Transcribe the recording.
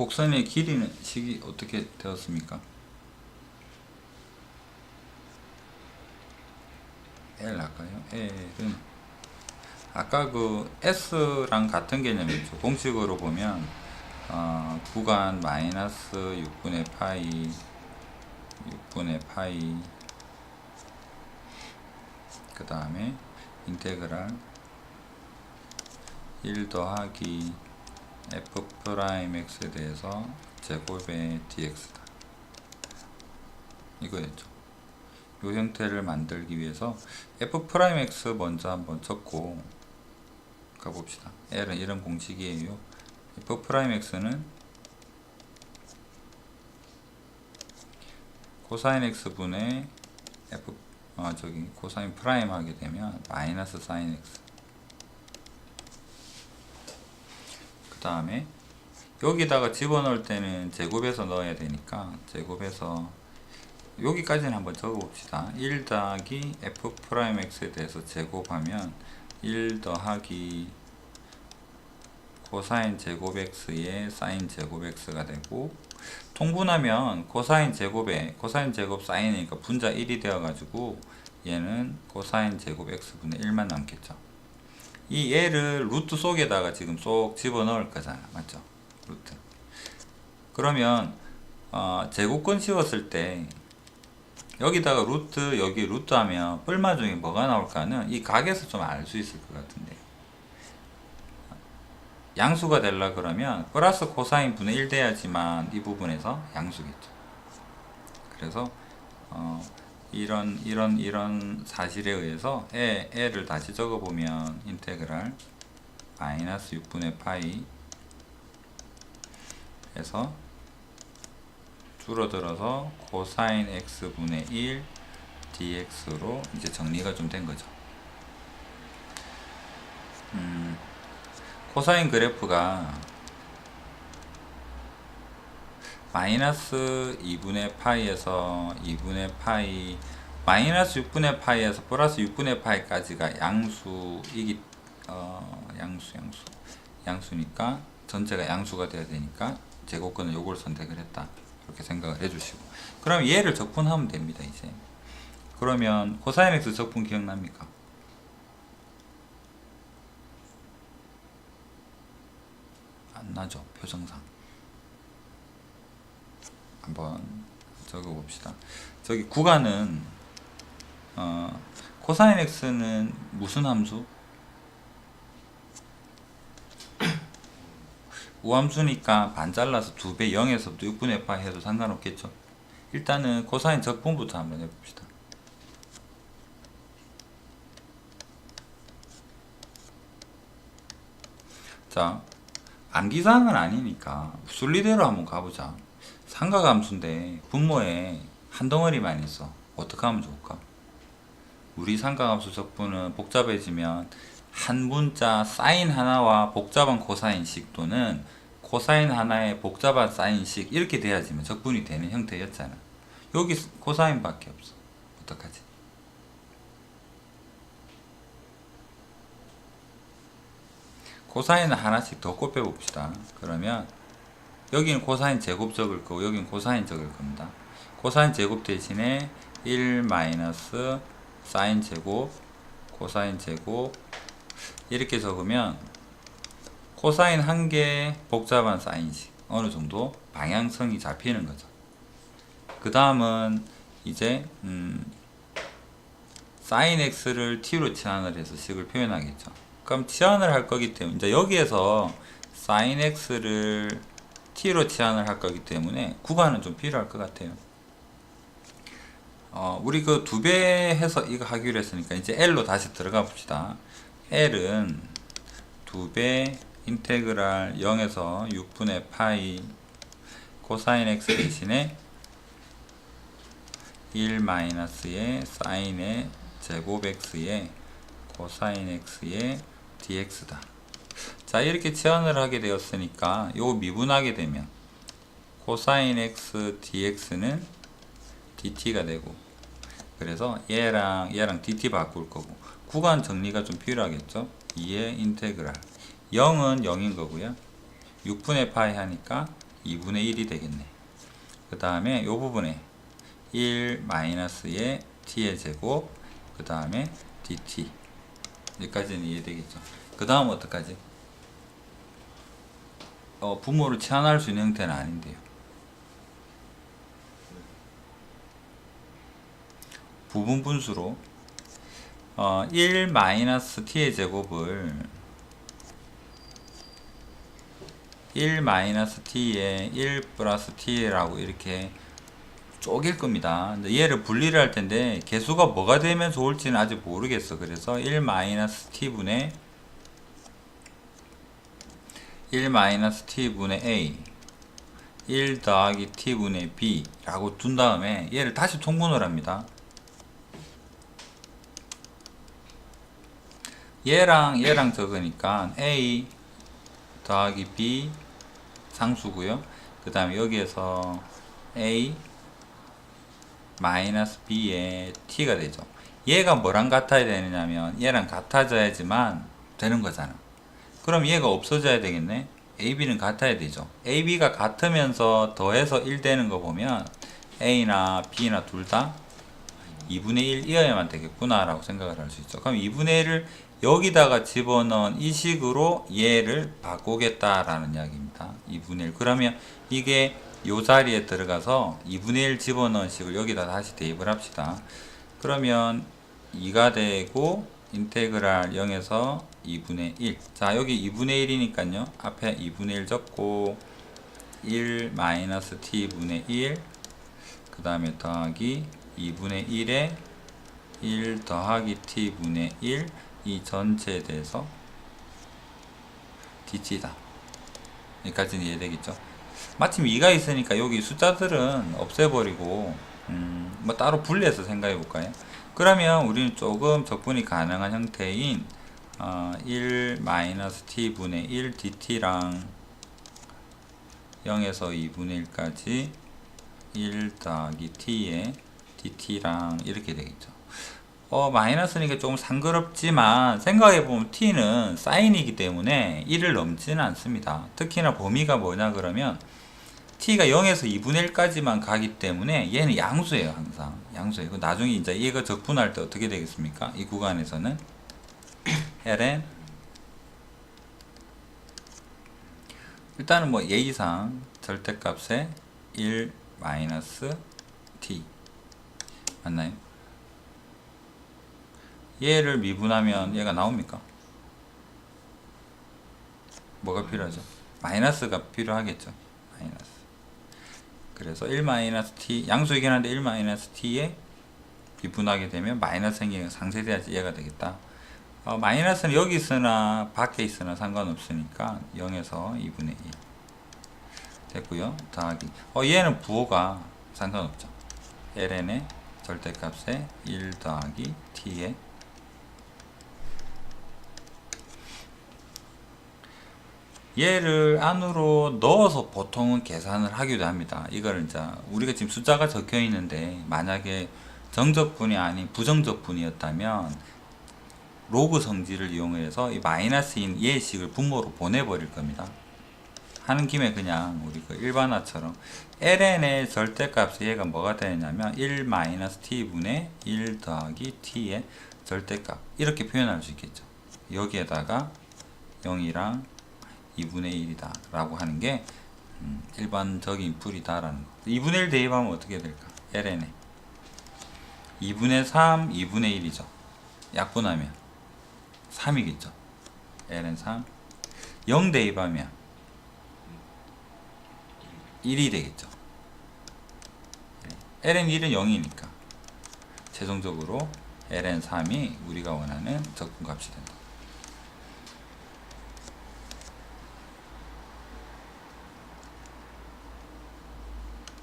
곡선의 길이는 식이 어떻게 되었습니까? L 할까요? L은 아까 그 S랑 같은 개념이죠. 공식으로 보면 어, 구간 마이너스 6분의 파이 6분의 파이 그 다음에 인테그랄 1 더하기 f 프라임 x에 대해서 제곱의 dx다. 이거였죠. 이 형태를 만들기 위해서 f 프라임 x 먼저 한번 적고 가봅시다. L은 이런 공식이에요. f 프라임 x는 코사인 x 분의 f 아 저기 코사인 프라임 하게 되면 마이너스 사인 x 그 다음에 여기다가 집어넣을 때는 제곱해서 넣어야 되니까 제곱해서 여기까지는 한번 적어봅시다. 1 더하기 f 프라임 x에 대해서 제곱하면 1 더하기 코사인 제곱 x의 사인 제곱 x가 되고 통분하면 코사인 제곱에 코사인 제곱 사인이니까 분자 1이 되어 가지고 얘는 코사인 제곱 x분의 1만 남겠죠 이 얘를 루트 속에다가 지금 쏙 집어넣을 거잖아. 맞죠? 루트. 그러면 어, 제곱권 씌웠을 때 여기다가 루트 여기 루트 하면 뿔마 중에 뭐가 나올까는 이 각에서 좀 알 수 있을 것 같은데. 양수가 되려 그러면 플러스 코사인 분의 1 돼야지만 이 부분에서 양수겠죠. 그래서 어, 이런 이런 이런 사실에 의해서 에, 에를 다시 적어보면 인테그랄 마이너스 6분의 파이 해서 줄어들어서 코사인 x 분의 1 dx로 이제 정리가 좀 된 거죠. 음, 코사인 그래프가 마이너스 2분의 파이에서 2분의 파이 마이너스 6분의 파이에서 플러스 6분의 파이까지가 양수이기 어, 양수 양수. 양수니까 전체가 양수가 돼야 되니까 제곱근은 요걸 선택을 했다. 그렇게 생각을 해주시고. 그럼 얘를 적분하면 됩니다 이제. 그러면 코사인 x 적분 기억납니까? 안 나죠 표정상 한번 적어 봅시다. 저기 구간은 어, 코사인 x는 무슨 함수? 우함수니까 반 잘라서 2배 0에서 6분의 파 해도 상관없겠죠. 일단은 코사인 적분부터 한번 해봅시다. 자 암기사항은 아니니까 순리대로 한번 가보자 삼각함수인데 분모에 한 덩어리만 있어 어떻게 하면 좋을까 우리 삼각함수 적분은 복잡해지면 한 문자 사인 하나와 복잡한 코사인식 또는 코사인 하나의 복잡한 사인식 이렇게 돼야지만 적분이 되는 형태였잖아. 여기 코사인밖에 없어. 어떡하지? 코사인을 하나씩 더 곱해 봅시다. 그러면 여기는 코사인 제곱 적을 거고 여기는 코사인 적을 겁니다. 코사인 제곱 대신에 1 마이너스 사인 제곱 코사인 제곱 이렇게 적으면 코사인 한 개 복잡한 사인식 어느 정도 방향성이 잡히는 거죠. 그 다음은 이제 음, 사인 x를 t로 치환을 해서 식을 표현하겠죠. 그럼 치환을 할 거기 때문에 이제 여기에서 사인 x를 t로 치환을 할 거기 때문에 구간은 좀 필요할 것 같아요. 어, 우리 그 두 배 해서 이거 하기로 했으니까 이제 L로 다시 들어가 봅시다. L은 2배 인테그랄 0에서 6분의 파이 코사인 x 대신에 1 마이너스의 사인의 제곱 x의 코사인 x의 dx다. 자 이렇게 치환을 하게 되었으니까 요 미분하게 되면 코사인 x dx는 dt가 되고 그래서 얘랑 얘랑 dt 바꿀 거고 구간 정리가 좀 필요하겠죠 2의 인테그랄 0은 0인 거고요 6분의 파이 하니까 2분의 1이 되겠네. 그 다음에 요 부분에 1 마이너스의 t의 제곱 그 다음에 dt 여기까지는 이해되겠죠. 그 다음 어떡하지? 어, 부모를 치환할 수 있는 형태는 아닌데요. 부분 분수로 어, 1 마이너스 t의 제곱을 1 마이너스 t에 1 플러스 t라고 이렇게 쪼갤 겁니다. 얘를 분리를 할 텐데 개수가 뭐가 되면 좋을지는 아직 모르겠어. 그래서 1 마이너스 t분의 1 마이너스 t분의 a 1 더하기 t분의 b 라고 둔 다음에 얘를 다시 통분을 합니다. 얘랑 얘랑 적으니까 a 더하기 b 상수고요. 그 다음에 여기에서 a 마이너스 b의 t가 되죠. 얘가 뭐랑 같아야 되느냐면 얘랑 같아져야지만 되는 거잖아. 그럼 얘가 없어져야 되겠네. ab는 같아야 되죠. ab가 같으면서 더해서 1 되는 거 보면 a나 b나 둘 다 2분의 1이어야만 되겠구나 라고 생각을 할 수 있죠. 그럼 2분의 1을 여기다가 집어넣은 이 식으로 얘를 바꾸겠다라는 이야기입니다. 2분의 1. 그러면 이게 요 자리에 들어가서 2분의 1 집어넣은 식을 여기다 다시 대입을 합시다. 그러면 2가 되고 인테그랄 0에서 2분의 1. 자, 여기 2분의 1이니까요. 앞에 2분의 1 적고 1 마이너스 t분의 1. 그 다음에 더하기 2분의 1에 1 더하기 t분의 1. 이 전체에 대해서 dt다. 여기까지는 이해되겠죠? 마침 2가 있으니까 여기 숫자들은 없애버리고 음, 뭐 따로 분리해서 생각해 볼까요? 그러면 우리는 조금 적분이 가능한 형태인 어, 1 t분의 1 dt랑 0에서 2분의 1까지 1 더하기 t에 dt랑 이렇게 되겠죠. 어, 마이너스니까 조금 상그럽지만 생각해보면 t는 사인이기 때문에 1을 넘지는 않습니다. 특히나 범위가 뭐냐 그러면 t가 0에서 2분의 1까지만 가기 때문에 얘는 양수예요 항상 양수예요 나중에 이제 얘가 적분할 때 어떻게 되겠습니까 이 구간에서는 ln 일단은 뭐 예의상 절대값에 1 마이너스 t 맞나요? 얘를 미분하면 얘가 나옵니까? 뭐가 필요하죠? 마이너스가 필요하겠죠. 마이너스. 그래서 1 마이너스 t 양수이긴 한데 1 마이너스 t에 미분하게 되면 마이너스 생기는 상쇄돼야지 얘가 되겠다. 어, 마이너스는 여기 있으나 밖에 있으나 상관없으니까 0에서 2분의 1 됐고요. 더하기. 어, 얘는 부호가 상관없죠. ln의 절대값에 1 더하기 t에 얘를 안으로 넣어서 보통은 계산을 하기도 합니다. 이거를 이제 우리가 지금 숫자가 적혀 있는데 만약에 정적분이 아닌 부정적분이었다면 로그 성질을 이용해서 이 마이너스인 예식을 분모로 보내버릴 겁니다. 하는 김에 그냥 우리 그 일반화처럼 ln의 절대값이 얘가 뭐가 되냐면 1 t분의 1 더하기 t의 절대값. 이렇게 표현할 수 있겠죠. 여기에다가 0이랑 2분의 1이다 라고 하는 게 음, 일반적인 풀이다 라는 거. 2분의 1 대입하면 어떻게 될까? ln에 2분의 3 2분의 1이죠. 약분하면 3이겠죠. ln 3 0 대입하면 1이 되겠죠. ln 1은 0이니까. 최종적으로 ln 3이 우리가 원하는 적분값이 된다